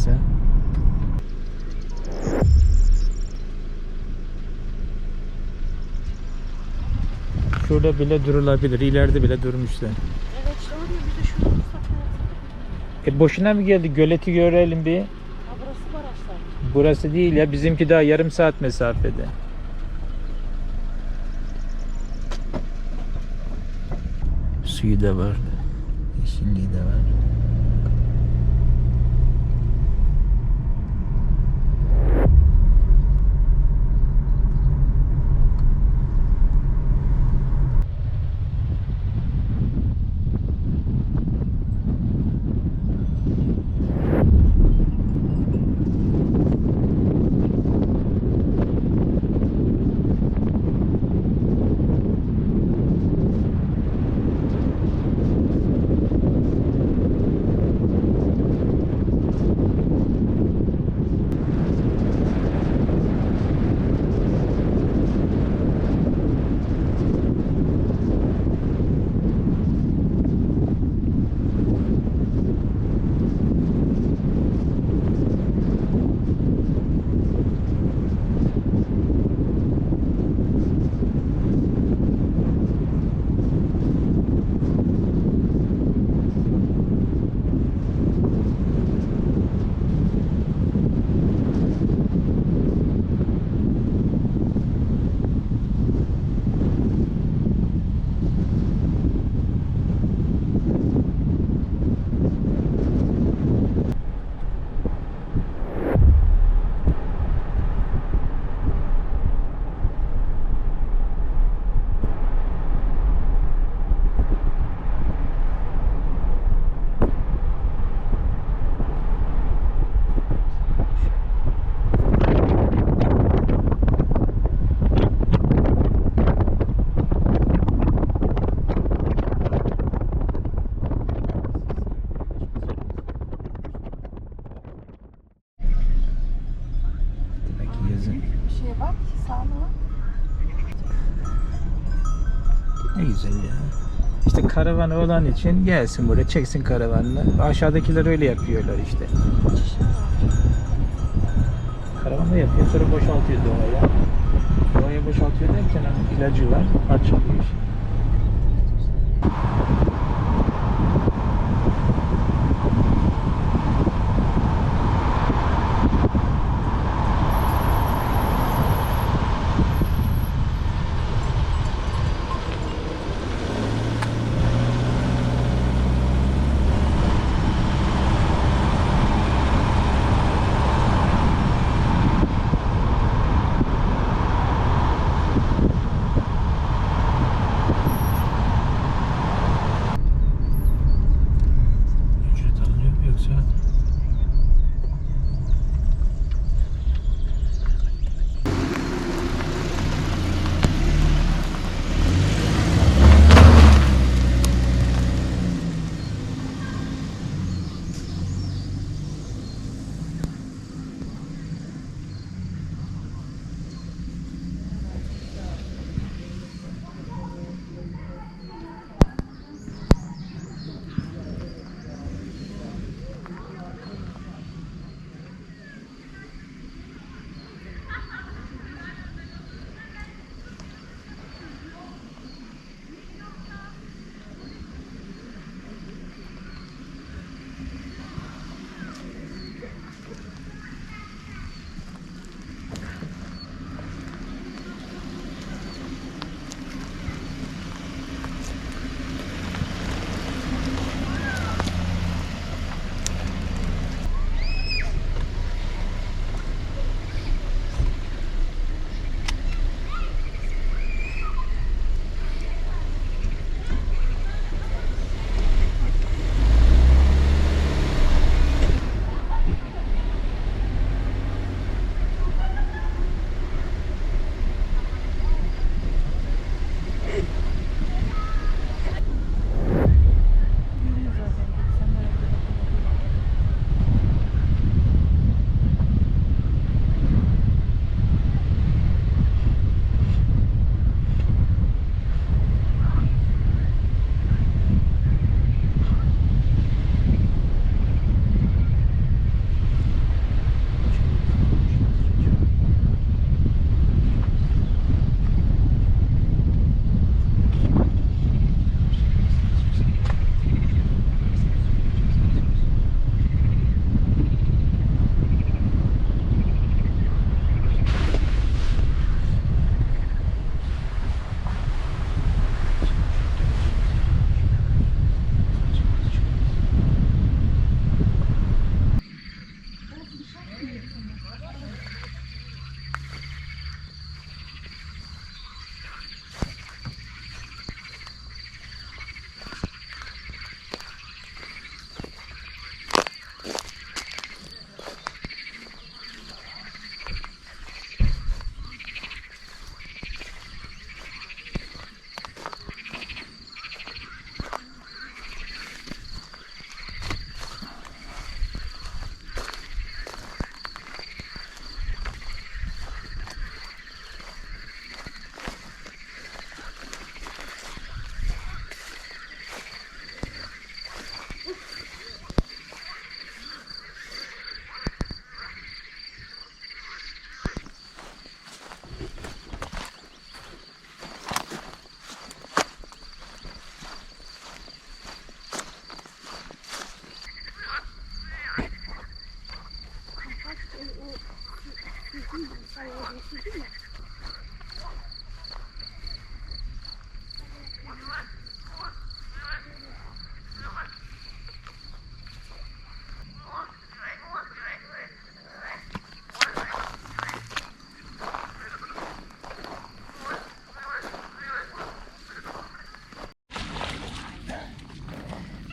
nedense. Şöyle bile durulabilir. İleride bile durmuşlar. Evet işte bir de şurada E boşuna mı geldi? Göleti görelim bir. Ha, burası Barajlar. Burası değil ya. Bizimki daha yarım saat mesafede. Suyu da var. Yeşilliği de var. İşte karavan olan için gelsin buraya çeksin karavanını. Aşağıdakiler öyle yapıyorlar işte. Karavan da yapıyor sonra boşaltıyor doğaya. Doğaya boşaltıyor derken hani ilacı var parçalıyor işte.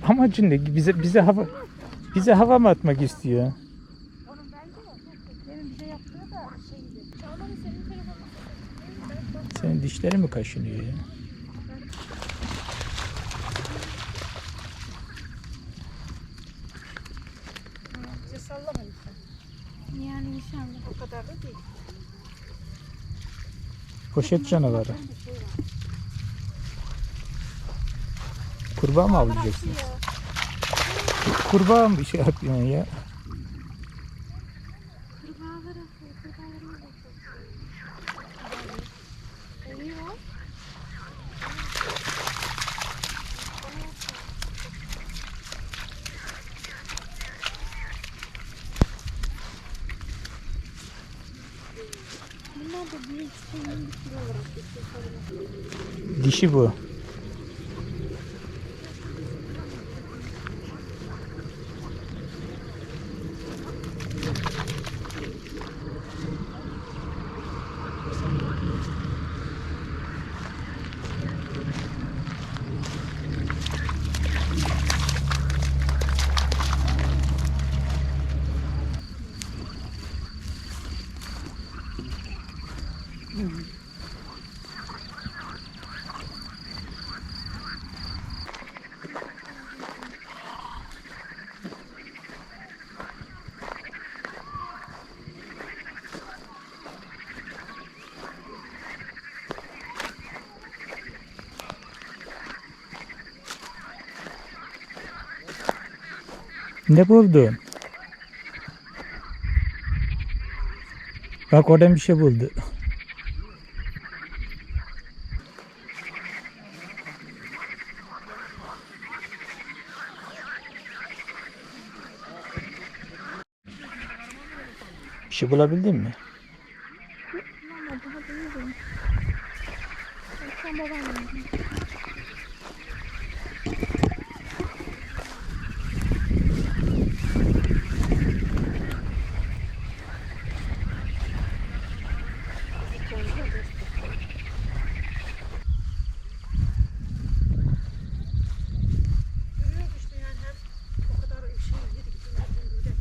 Amacın ne? Bize bize hava bize hava mı atmak istiyor? Senin dişleri mi kaşınıyor ya? Yani inşallah. O kadar da değil. Poşet canavarı. Kurbağa mı avlayacaksınız? Kurbağa mı şey yapıyorsun ya? Kurbağalara, kurbağalara Ne buldun? Bak oradan bir şey buldu. Bir şey bulabildin mi? Ama daha büyüdüm. Sen babam lazım. Görüyoruz işte yani hem o kadar şey yedik. Böyle.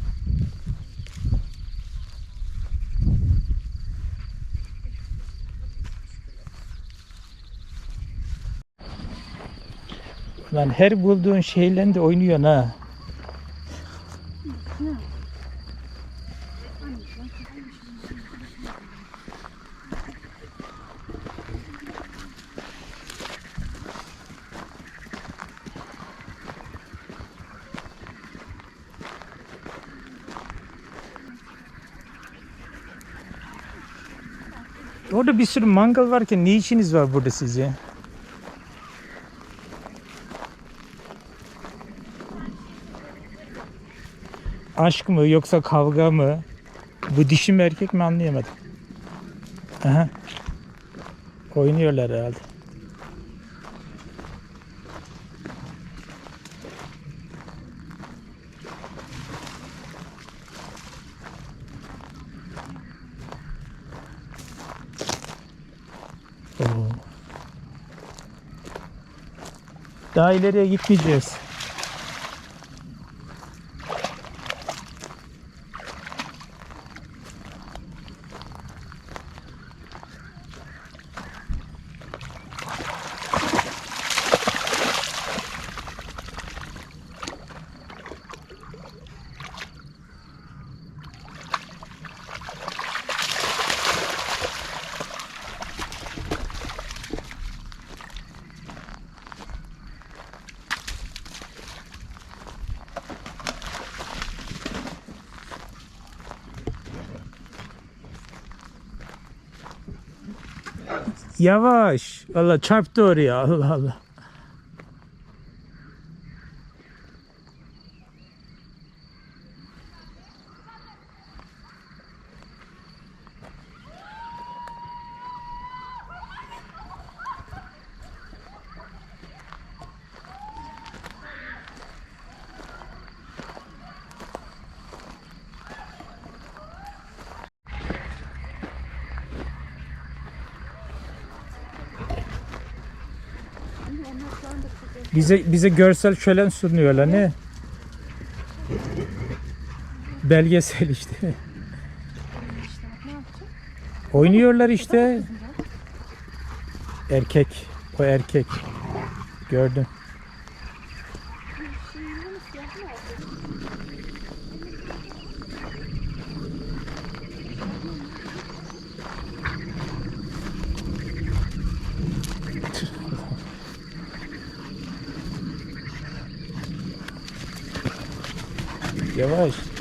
Lan her bulduğun şeyle de oynuyorsun ha. Orada bir sürü mangal varken ne işiniz var burada sizce? Aşk mı yoksa kavga mı? Bu dişi mi erkek mi anlayamadım. Aha. Oynuyorlar herhalde. Oo. Daha ileriye gitmeyeceğiz. Yavaş. Allah çarptı oraya. Allah Allah. Bize bize görsel şölen sunuyorlar ne? Belgesel işte. Oynuyorlar işte. Erkek. O erkek. Gördüm. Yavaş.